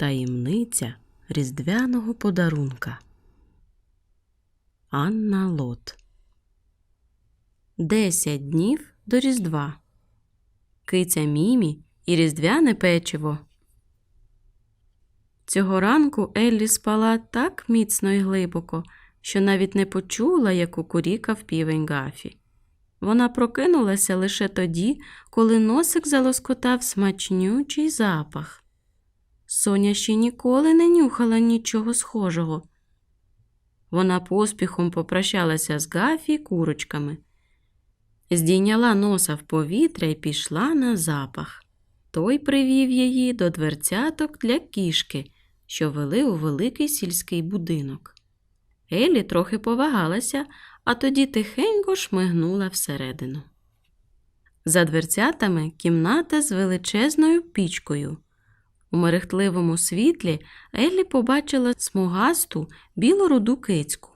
Таємниця різдвяного подарунка. Анна Лот. Десять днів до Різдва. Киця Мімі і різдвяне печиво. Цього ранку Еллі спала так міцно і глибоко, що навіть не почула, як укурікав півень Гафі. Вона прокинулася лише тоді, коли носик залоскотав смачнючий запах. Соня ще ніколи не нюхала нічого схожого. Вона поспіхом попрощалася з Гафі курочками, здійняла носа в повітря і пішла на запах. Той привів її до дверцяток для кішки, що вели у великий сільський будинок. Елі трохи повагалася, а тоді тихенько шмигнула всередину. За дверцятами кімната з величезною пічкою. У мерехтливому світлі Еллі побачила смугасту біло-руду кицьку.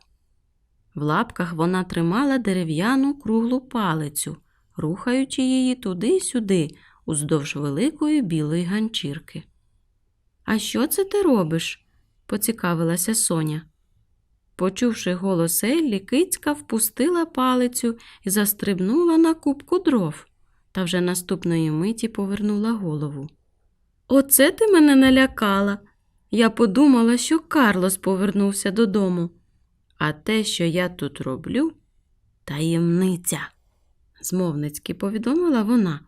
В лапках вона тримала дерев'яну круглу палицю, рухаючи її туди-сюди, уздовж великої білої ганчірки. А що це ти робиш? поцікавилася Соня. Почувши голос Еллі, кицька впустила палицю і застрибнула на кубку дров, та вже наступної миті повернула голову. Оце ти мене налякала. Я подумала, що Карлос повернувся додому. А те, що я тут роблю, таємниця, змовницьки повідомила вона.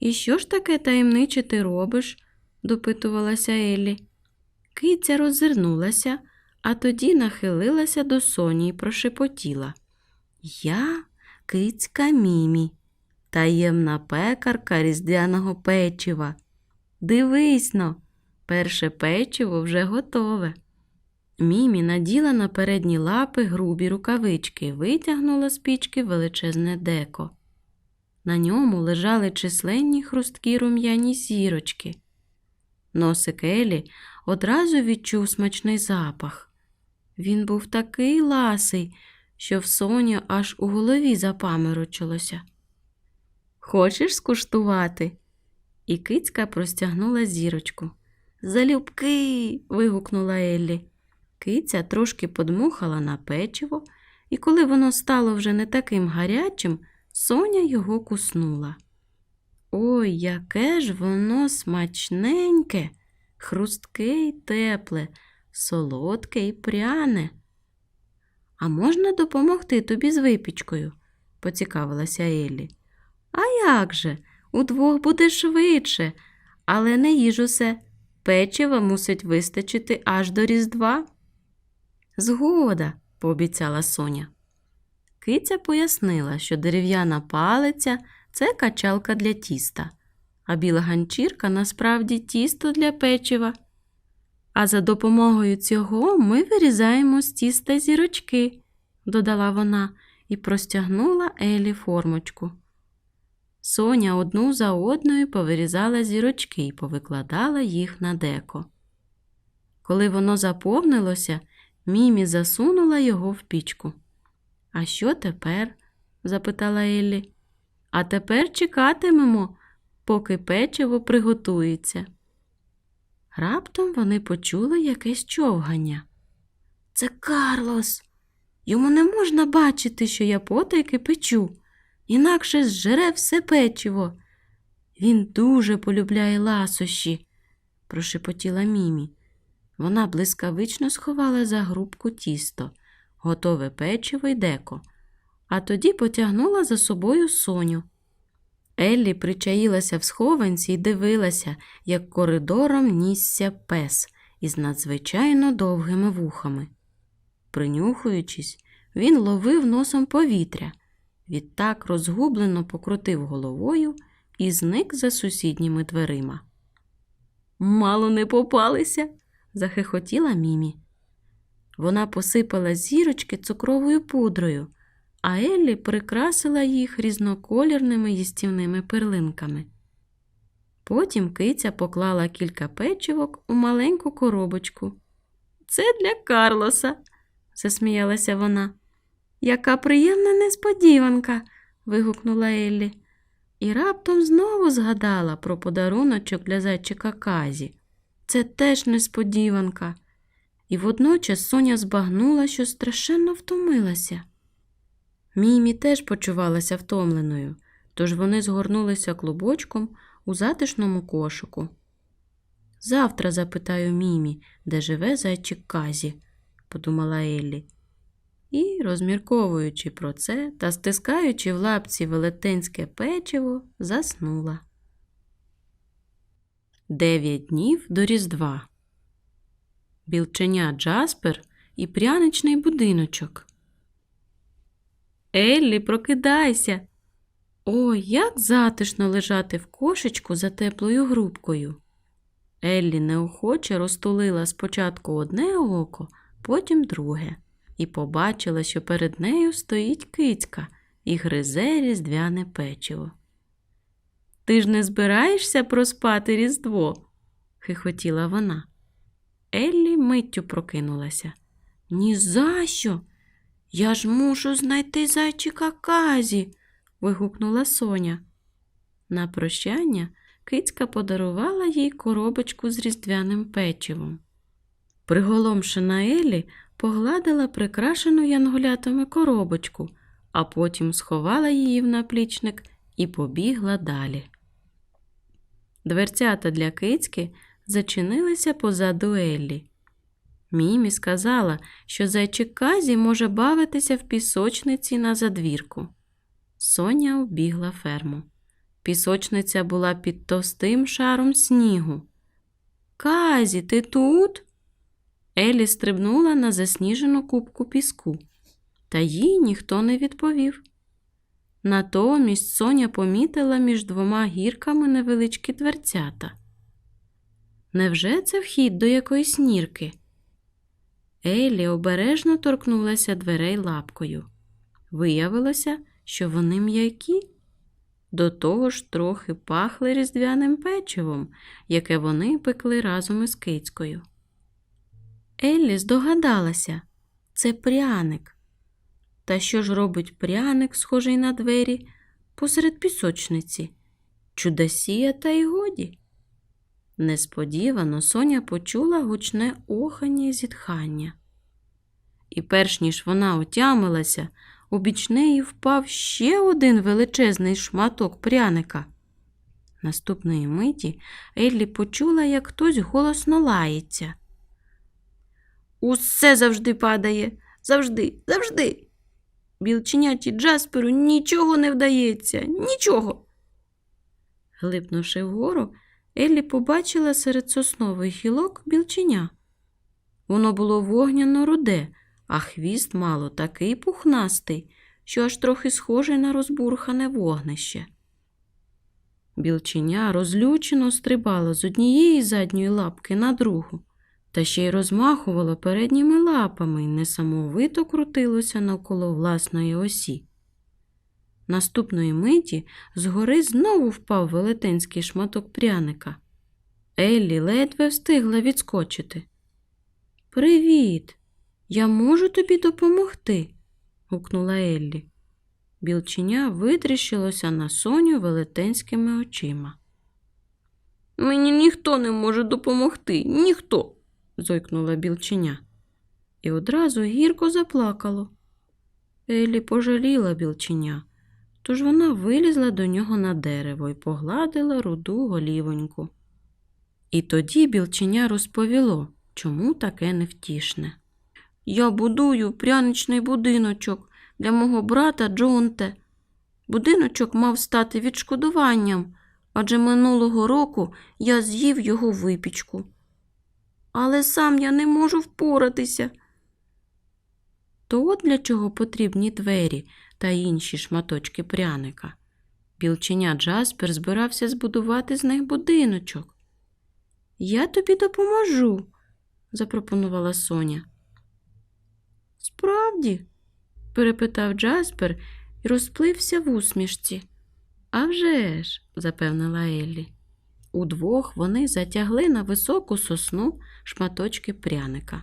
І що ж таке таємниче ти робиш? допитувалася Еллі. Киця роззирнулася, а тоді нахилилася до Соні і прошепотіла. Я кицька Мімі, таємна пекарка різдвяного печива. Дивись но, перше печиво вже готове. Мімі наділа на передні лапи грубі рукавички, витягнула з пічки величезне деко. На ньому лежали численні хрусткі рум'яні зірочки. Носик Елі одразу відчув смачний запах. Він був такий ласий, що в Соні аж у голові запаморочилося. Хочеш скуштувати? І кицька простягнула зірочку. Залюбки. вигукнула Еллі. Киця трошки подмухала на печиво, і коли воно стало вже не таким гарячим, Соня його куснула. Ой, яке ж воно смачненьке, хрустке й тепле, солодке й пряне. А можна допомогти тобі з випічкою? поцікавилася Еллі. А як же? Удвох буде швидше, але не їж усе. Печива мусить вистачити аж до Різдва. Згода, пообіцяла Соня. Киця пояснила, що дерев'яна палиця це качалка для тіста, а біла ганчірка насправді тісто для печива. А за допомогою цього ми вирізаємо з тіста зірочки, додала вона і простягнула Елі формочку. Соня одну за одною повирізала зірочки і повикладала їх на деко. Коли воно заповнилося, Мімі засунула його в пічку. А що тепер? запитала Еллі. А тепер чекатимемо, поки печиво приготується. Раптом вони почули якесь човгання. Це Карлос. Йому не можна бачити, що я потайки печу інакше зжере все печиво. Він дуже полюбляє ласощі, прошепотіла Мімі. Вона блискавично сховала за грубку тісто, готове печиво й деко, а тоді потягнула за собою соню. Еллі причаїлася в схованці і дивилася, як коридором нісся пес із надзвичайно довгими вухами. Принюхуючись, він ловив носом повітря. Відтак розгублено покрутив головою і зник за сусідніми дверима. Мало не попалися, захихотіла Мімі. Вона посипала зірочки цукровою пудрою, а Еллі прикрасила їх різноколірними їстівними перлинками. Потім киця поклала кілька печивок у маленьку коробочку. Це для Карлоса, засміялася вона. Яка приємна несподіванка. вигукнула Еллі. І раптом знову згадала про подаруночок для зайчика Казі. Це теж несподіванка. І водночас Соня збагнула, що страшенно втомилася. Мімі теж почувалася втомленою, тож вони згорнулися клубочком у затишному кошику. Завтра запитаю Мімі, де живе зайчик Казі, подумала Еллі. І, розмірковуючи про це та стискаючи в лапці велетенське печиво, заснула. Дев'ять днів до Різдва. Білченя Джаспер і пряничний будиночок. Еллі, прокидайся. Ой, як затишно лежати в кошечку за теплою грубкою. Еллі неохоче розтулила спочатку одне око, потім друге, і побачила, що перед нею стоїть кицька і гризе різдвяне печиво. Ти ж не збираєшся проспати Різдво? хихотіла вона. Еллі миттю прокинулася. «Ні за що! Я ж мушу знайти зайчика Казі. вигукнула Соня. На прощання кицька подарувала їй коробочку з різдвяним печивом. Приголомшена Еллі погладила прикрашену янголятами коробочку, а потім сховала її в наплічник і побігла далі. Дверцята для кицьки зачинилися позаду Еллі. Мімі сказала, що зайчик Казі може бавитися в пісочниці на задвірку. Соня обігла ферму. Пісочниця була під товстим шаром снігу. Казі, ти тут? Елі стрибнула на засніжену кубку піску, та їй ніхто не відповів. Натомість Соня помітила між двома гірками невеличкі дверцята. Невже це вхід до якоїсь нірки? Елі обережно торкнулася дверей лапкою. Виявилося, що вони м'які. До того ж трохи пахли різдвяним печивом, яке вони пекли разом із кицькою. Еллі здогадалася це пряник. Та що ж робить пряник, схожий на двері, посеред пісочниці? Чудосія та й годі. Несподівано Соня почула гучне охання й зітхання. І перш ніж вона отямилася, у біч неї впав ще один величезний шматок пряника. Наступної миті Еллі почула, як хтось голосно лається. Усе завжди падає, завжди, завжди. Білченяті Джасперу нічого не вдається, нічого. Глипнувши вгору, Еллі побачила серед соснових гілок білченя. Воно було вогняно руде, а хвіст мало такий пухнастий, що аж трохи схожий на розбурхане вогнище. Білченя розлючено стрибало з однієї задньої лапки на другу, та ще й розмахувало передніми лапами і несамовито крутилося навколо власної осі. Наступної миті згори знову впав велетенський шматок пряника. Еллі ледве встигла відскочити. Привіт! Я можу тобі допомогти. гукнула Еллі. Білченя витріщилося на Соню велетенськими очима. Мені ніхто не може допомогти, ніхто. Зойкнула білченя. І одразу гірко заплакало. Еллі пожаліла білченя, тож вона вилізла до нього на дерево і погладила руду голівоньку. І тоді білченя розповіло, чому таке невтішне. Я будую пряничний будиночок для мого брата Джонте. Будиночок мав стати відшкодуванням, адже минулого року я з'їв його випічку. Але сам я не можу впоратися. То от для чого потрібні двері та інші шматочки пряника. Білченя Джаспер збирався збудувати з них будиночок. Я тобі допоможу, запропонувала Соня. Справді? перепитав Джаспер і розплився в усмішці. «А вже ж», – запевнила Еллі. Удвох вони затягли на високу сосну шматочки пряника.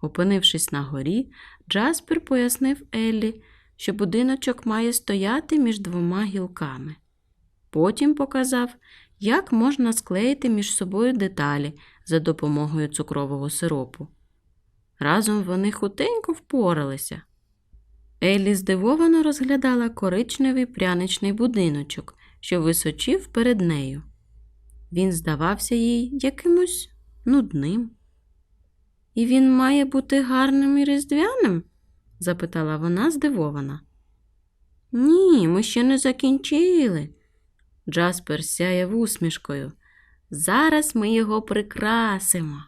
Опинившись на горі, Джаспер пояснив Еллі, що будиночок має стояти між двома гілками. Потім показав, як можна склеїти між собою деталі за допомогою цукрового сиропу. Разом вони хутенько впоралися. Еллі здивовано розглядала коричневий пряничний будиночок, що височив перед нею. Він здавався їй якимось нудним. І він має бути гарним і різдвяним? запитала вона здивована. Ні, ми ще не закінчили. Джаспер сяяв усмішкою. Зараз ми його прикрасимо.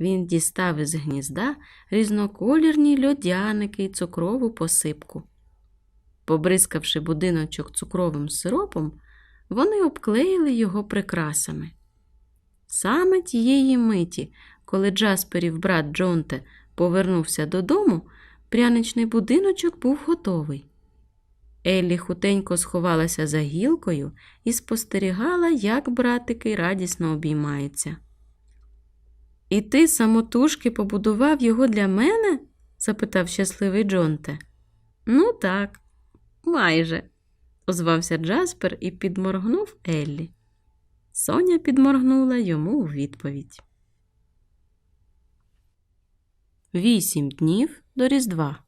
Він дістав із гнізда різноколірні льодяники й цукрову посипку. Побризкавши будиночок цукровим сиропом, вони обклеїли його прикрасами. Саме тієї миті, коли Джасперів брат Джонте повернувся додому, пряничний будиночок був готовий. Еллі хутенько сховалася за гілкою і спостерігала, як братики радісно обіймаються. І ти самотужки побудував його для мене? запитав щасливий Джонте. Ну, так, майже, озвався Джаспер і підморгнув Еллі. Соня підморгнула йому у відповідь. Вісім днів до Різдва.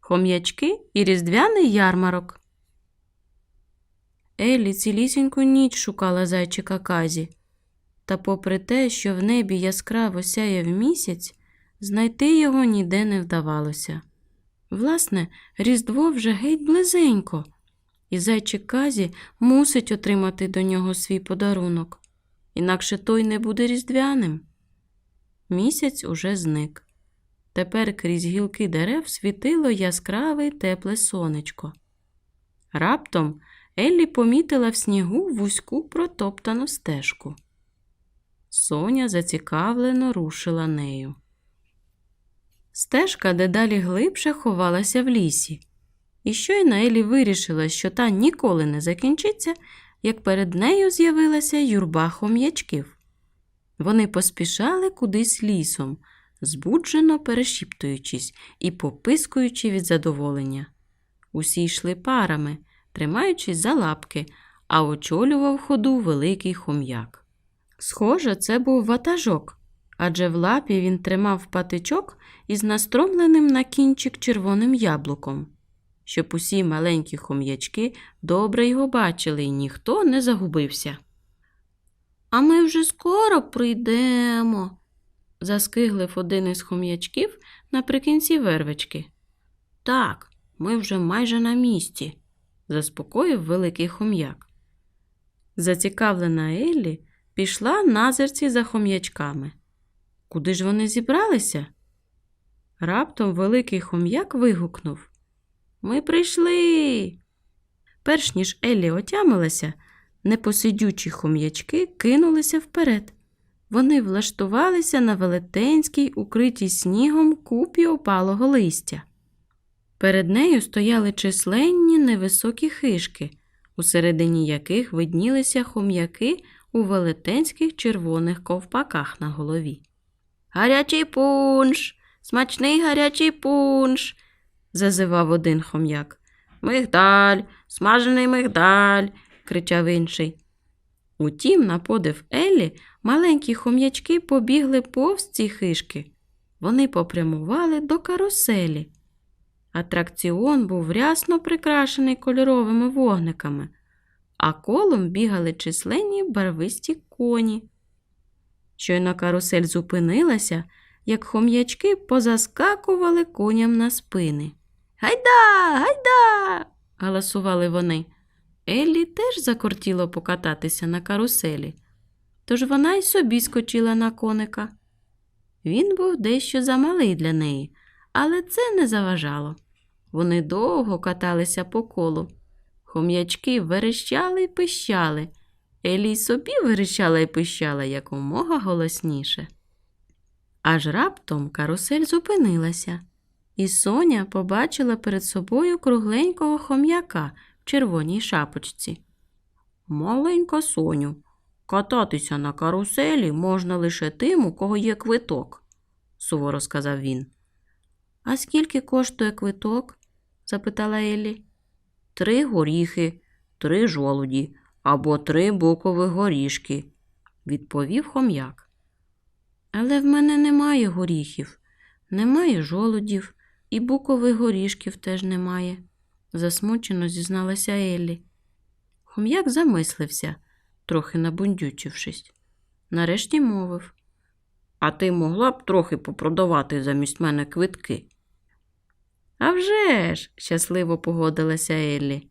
Хом'ячки і різдвяний ярмарок. Еллі цілісіньку ніч шукала зайчика Казі. Та, попри те, що в небі яскраво сяяв місяць, знайти його ніде не вдавалося. Власне, Різдво вже геть близенько, і зайчик Казі мусить отримати до нього свій подарунок, інакше той не буде різдвяним. Місяць уже зник. Тепер крізь гілки дерев світило яскраве тепле сонечко. Раптом Еллі помітила в снігу вузьку протоптану стежку. Соня зацікавлено рушила нею. Стежка дедалі глибше ховалася в лісі, і щойно Елі вирішила, що та ніколи не закінчиться, як перед нею з'явилася юрба хом'ячків. Вони поспішали кудись лісом, збуджено перешіптуючись і попискуючи від задоволення. Усі йшли парами, тримаючись за лапки, а очолював ходу великий хом'як. Схоже, це був ватажок, адже в лапі він тримав патичок із настромленим на кінчик червоним яблуком, щоб усі маленькі хом'ячки добре його бачили і ніхто не загубився. А ми вже скоро прийдемо, заскиглив один із хом'ячків наприкінці вервички. Так, ми вже майже на місці, заспокоїв великий хом'як. Зацікавлена Еллі пішла назирці за хом'ячками. Куди ж вони зібралися? Раптом великий хом'як вигукнув Ми прийшли. Перш ніж Еллі отямилася, непосидючі хом'ячки кинулися вперед. Вони влаштувалися на велетенській, укритій снігом купі опалого листя. Перед нею стояли численні невисокі хишки, усередині яких виднілися хом'яки у велетенських червоних ковпаках на голові. Гарячий пунш, смачний гарячий пунш, зазивав один хом'як. Мигдаль, смажений мигдаль, кричав інший. Утім, на подив Еллі, маленькі хом'ячки побігли повз ці хишки. Вони попрямували до каруселі. Атракціон був рясно прикрашений кольоровими вогниками, а колом бігали численні барвисті коні. Щойно карусель зупинилася, як хом'ячки позаскакували коням на спини. Гайда, гайда. галасували вони. Еллі теж закортіло покататися на каруселі, тож вона й собі скочила на коника. Він був дещо замалий для неї, але це не заважало. Вони довго каталися по колу. Хом'ячки верещали й пищали. Елі собі верещала й пищала якомога голосніше. Аж раптом карусель зупинилася, і Соня побачила перед собою кругленького хом'яка в червоній шапочці. Маленька Соню, кататися на каруселі можна лише тим, у кого є квиток, суворо сказав він. А скільки коштує квиток? запитала Еллі. Три горіхи, три жолуді, або три букових горішки, відповів хом'як. Але в мене немає горіхів, немає жолудів, і букових горішків теж немає, засмучено зізналася Еллі. Хом'як замислився, трохи набундючившись. Нарешті мовив. А ти могла б трохи попродавати замість мене квитки? «А вже ж!» – щасливо погодилася Еллі.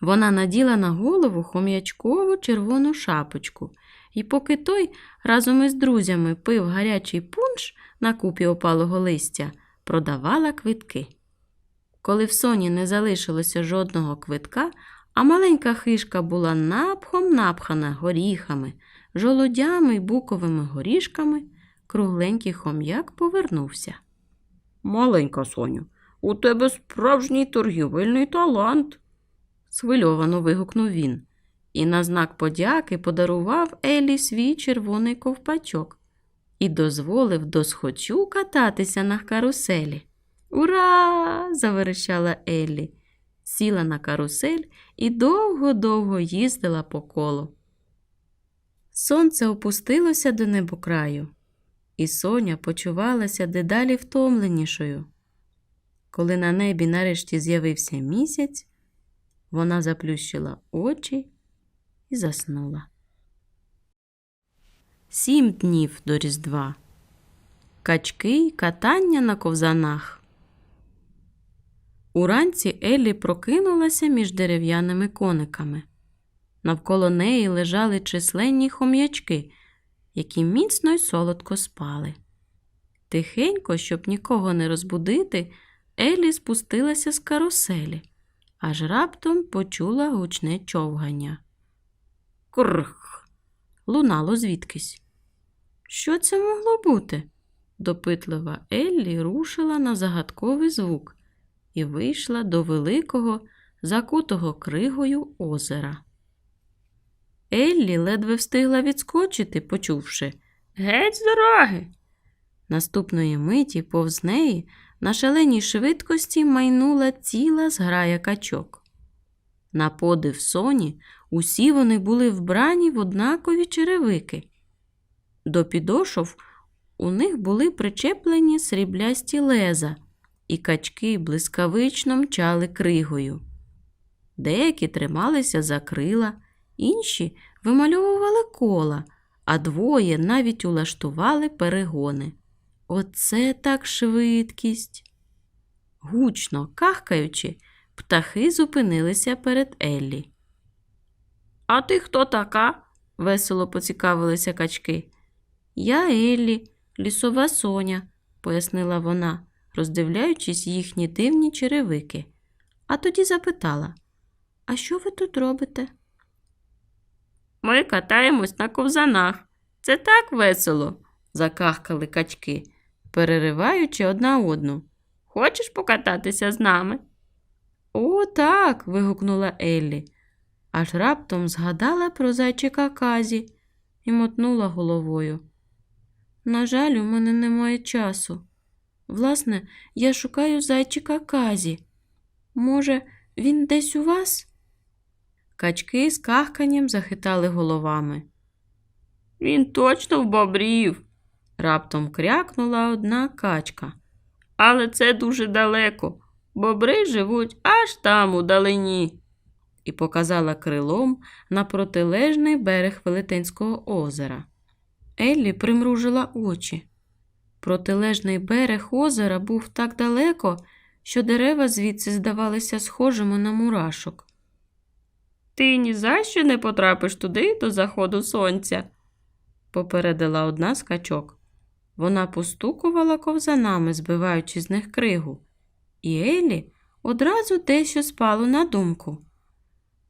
Вона наділа на голову хом'ячкову червону шапочку, і поки той разом із друзями пив гарячий пунш на купі опалого листя, продавала квитки. Коли в соні не залишилося жодного квитка, а маленька хишка була напхом напхана горіхами, жолудями й буковими горішками, кругленький хом'як повернувся. Маленька Соню, у тебе справжній торгівельний талант, схвильовано вигукнув він, і на знак подяки подарував Елі свій червоний ковпачок і дозволив досхочу кататися на каруселі. Ура! заверещала Еллі, сіла на карусель і довго-довго їздила по колу. Сонце опустилося до небокраю, і Соня почувалася дедалі втомленішою. Коли на небі нарешті з'явився місяць, вона заплющила очі і заснула. Сім днів до Різдва. Качки й катання на ковзанах. Уранці Еллі прокинулася між дерев'яними кониками. Навколо неї лежали численні хом'ячки, які міцно й солодко спали. Тихенько, щоб нікого не розбудити, Еллі спустилася з каруселі, аж раптом почула гучне човгання. Крх. лунало звідкись. Що це могло бути? Допитлива Еллі рушила на загадковий звук і вийшла до великого, закутого кригою озера. Еллі ледве встигла відскочити, почувши Геть з дороги. Наступної миті повз неї на шаленій швидкості майнула ціла зграя качок. На подив соні усі вони були вбрані в однакові черевики. До підошов у них були причеплені сріблясті леза, і качки блискавично мчали кригою. Деякі трималися за крила, інші вимальовували кола, а двоє навіть улаштували перегони. Оце так швидкість. Гучно кахкаючи, птахи зупинилися перед Еллі. А ти хто така? весело поцікавилися качки. Я Еллі, лісова соня, пояснила вона, роздивляючись їхні дивні черевики, а тоді запитала А що ви тут робите? Ми катаємось на ковзанах. Це так весело, закахкали качки, перериваючи одна одну. Хочеш покататися з нами? О, так. вигукнула Еллі, аж раптом згадала про зайчика Казі і мотнула головою. На жаль, у мене немає часу. Власне, я шукаю зайчика Казі. Може, він десь у вас? Качки з кахканням захитали головами. Він точно в бобрів, раптом крякнула одна качка. Але це дуже далеко. Бобри живуть аж там у далині. І показала крилом на протилежний берег Велетенського озера. Еллі примружила очі. Протилежний берег озера був так далеко, що дерева звідси здавалися схожими на мурашок. Ти ні за що не потрапиш туди до заходу сонця, попередила одна з качок. Вона постукувала ковзанами, збиваючи з них кригу, і Елі одразу дещо спало на думку.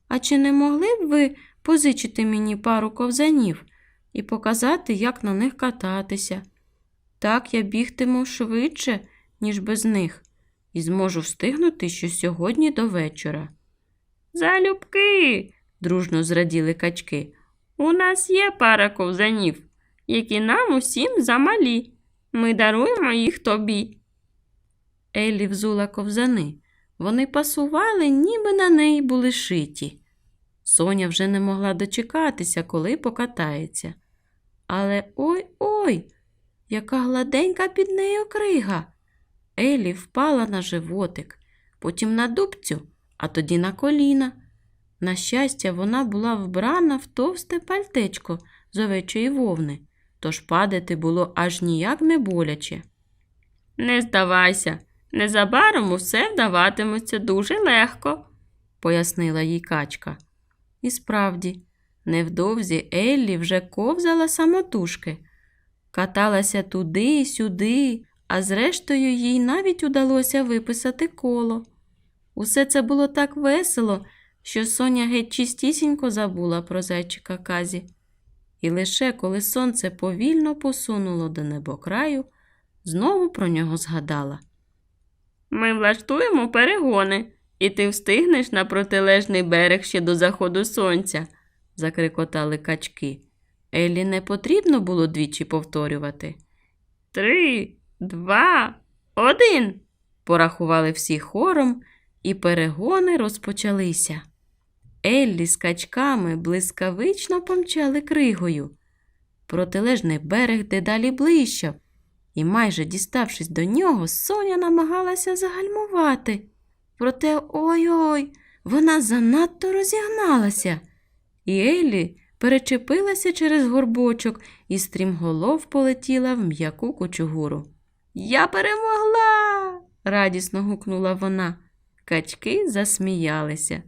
А чи не могли б ви позичити мені пару ковзанів і показати, як на них кататися? Так я бігтиму швидше, ніж без них, і зможу встигнути ще сьогодні до вечора. Залюбки, дружно зраділи качки. У нас є пара ковзанів, які нам усім замалі. Ми даруємо їх тобі. Еллі взула ковзани. Вони пасували, ніби на неї були шиті. Соня вже не могла дочекатися, коли покатається. Але ой ой, яка гладенька під нею крига. Елі впала на животик, потім на дубцю, а тоді на коліна. На щастя, вона була вбрана в товсте пальтечко з овечої вовни, тож падати було аж ніяк не боляче. Не здавайся, незабаром усе вдаватиметься дуже легко, пояснила їй качка. І справді, невдовзі Еллі вже ковзала самотужки, каталася туди й сюди, а зрештою їй навіть удалося виписати коло. Усе це було так весело, що Соня геть чистісінько забула про зайчика казі. І лише коли сонце повільно посунуло до небокраю, знову про нього згадала. Ми влаштуємо перегони, і ти встигнеш на протилежний берег ще до заходу сонця, закрикотали качки. Еллі не потрібно було двічі повторювати. Три, два, один. порахували всі хором, і перегони розпочалися. Еллі з качками блискавично помчали кригою. Протилежний берег дедалі ближчав, і, майже діставшись до нього, Соня намагалася загальмувати. Проте ой-ой, вона занадто розігналася. І Еллі перечепилася через горбочок і стрімголов полетіла в м'яку кучугуру. Я перемогла. радісно гукнула вона. Качки засміялися.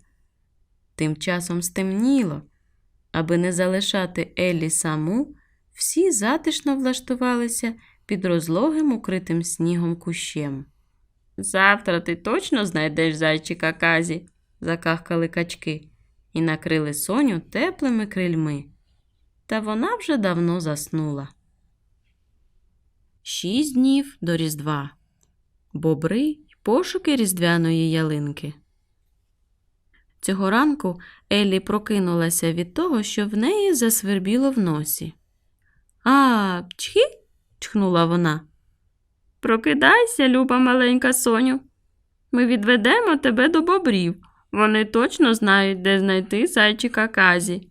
Тим часом стемніло. Аби не залишати Еллі саму, всі затишно влаштувалися під розлогим укритим снігом кущем. Завтра ти точно знайдеш зайчика казі, закахкали качки і накрили Соню теплими крильми. Та вона вже давно заснула. Шість днів до Різдва. Бобри й пошуки різдвяної ялинки. Цього ранку Еллі прокинулася від того, що в неї засвербіло в носі. А, чхі? чхнула вона. Прокидайся, люба маленька Соню. Ми відведемо тебе до бобрів. Вони точно знають, де знайти зайчика казі.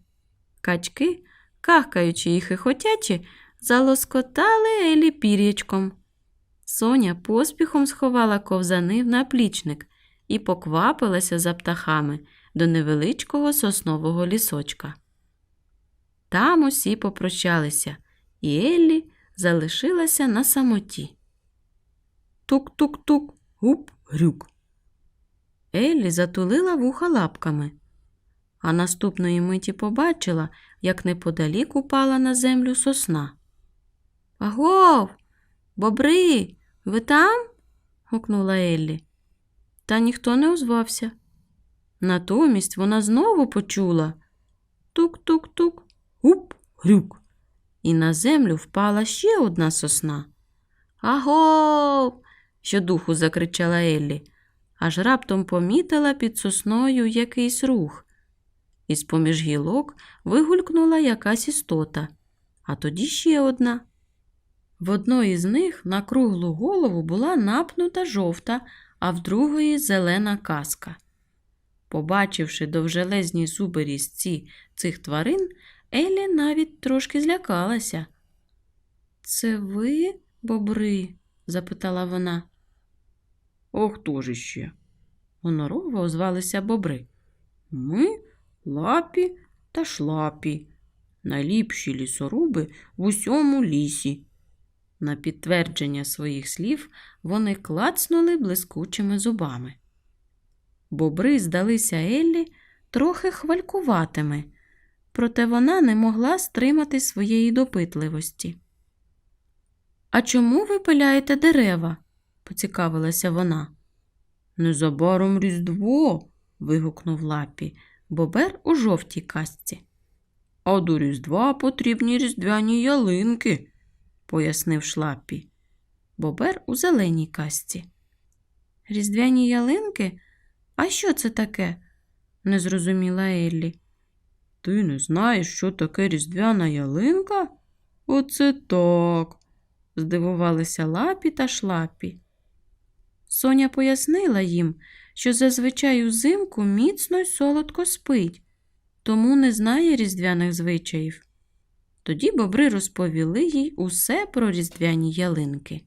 Качки, кахкаючи і хихотячи, залоскотали Елі пір'ячком. Соня поспіхом сховала ковзани в наплічник і поквапилася за птахами до невеличкого соснового лісочка. Там усі попрощалися, і Еллі залишилася на самоті. Тук-тук-тук, гуп-грюк. Еллі затулила вуха лапками, а наступної миті побачила, як неподалік упала на землю сосна. Агов, бобри, ви там? гукнула Еллі. Та ніхто не озвався. Натомість вона знову почула тук-тук-тук, гуп-грюк, і на землю впала ще одна сосна. Агов. щодуху закричала Еллі, аж раптом помітила під сосною якийсь рух. Із поміж гілок вигулькнула якась істота, а тоді ще одна. В одної з них на круглу голову була напнута жовта, а в другої зелена каска. Побачивши довжелезні зуби різці цих тварин, Елі навіть трошки злякалася. Це ви, бобри? запитала вона. «А хто ж іще?» Гонорово озвалися бобри. Ми лапі та шлапі, найліпші лісоруби в усьому лісі. На підтвердження своїх слів вони клацнули блискучими зубами. Бобри здалися Еллі трохи хвалькуватими, проте вона не могла стримати своєї допитливості. А чому ви пиляєте дерева? Поцікавилася вона. Незабаром Різдво. вигукнув лапі, бобер у жовтій касці. А до Різдва потрібні різдвяні ялинки, пояснив шлапі. Бобер у зеленій касці. Різдвяні ялинки? А що це таке? не зрозуміла Еллі. Ти не знаєш, що таке різдвяна ялинка? Оце так, здивувалися лапі та шлапі. Соня пояснила їм, що зазвичай узимку міцно й солодко спить, тому не знає різдвяних звичаїв. Тоді бобри розповіли їй усе про різдвяні ялинки.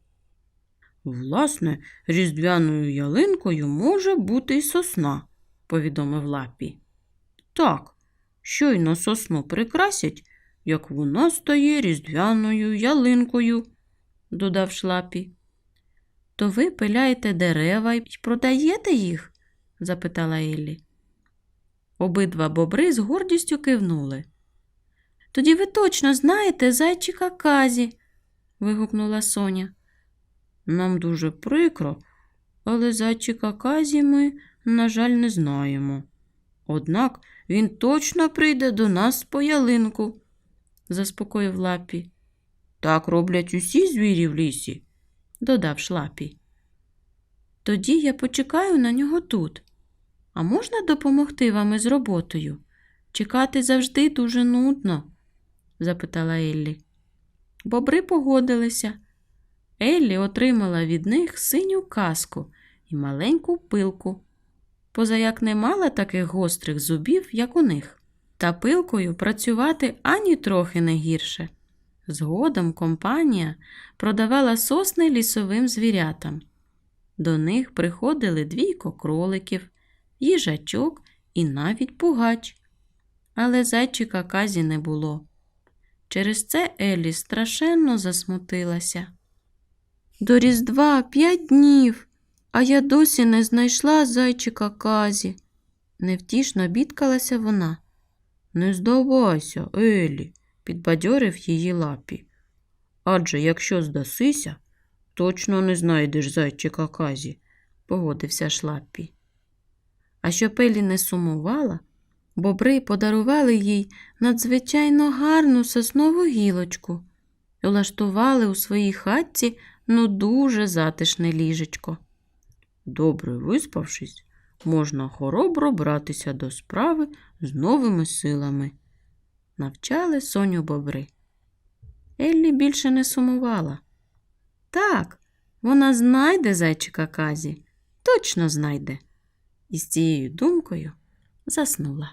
Власне, різдвяною ялинкою може бути й сосна, повідомив лапі. Так, щойно сосну прикрасять, як вона стає різдвяною ялинкою, додав шлапі. То ви пиляєте дерева й продаєте їх? запитала Еллі. Обидва бобри з гордістю кивнули. Тоді ви точно знаєте зайчика Казі. вигукнула Соня. Нам дуже прикро, але зайчика Казі ми, на жаль, не знаємо. Однак він точно прийде до нас по ялинку, заспокоїв лапі. Так роблять усі звірі в лісі, додав шлапі. Тоді я почекаю на нього тут. А можна допомогти вам із роботою? Чекати завжди дуже нудно, запитала Еллі. Бобри погодилися. Еллі отримала від них синю каску і маленьку пилку, позаяк не мала таких гострих зубів, як у них, та пилкою працювати ані трохи не гірше. Згодом компанія продавала сосни лісовим звірятам. До них приходили двійко кроликів, їжачок і навіть пугач. Але зайчика казі не було. Через це Еллі страшенно засмутилася. До Різдва п'ять днів, а я досі не знайшла зайчика казі, невтішно бідкалася вона. Не здавайся, Елі, підбадьорив її лапі. Адже якщо здасися, точно не знайдеш зайчика казі, погодився шлапі. А щоб Елі не сумувала, бобри подарували їй надзвичайно гарну соснову гілочку і влаштували у своїй хатці ну дуже затишне ліжечко. Добре виспавшись, можна хоробро братися до справи з новими силами. Навчали Соню бобри. Еллі більше не сумувала. Так, вона знайде зайчика казі, точно знайде. І з цією думкою заснула.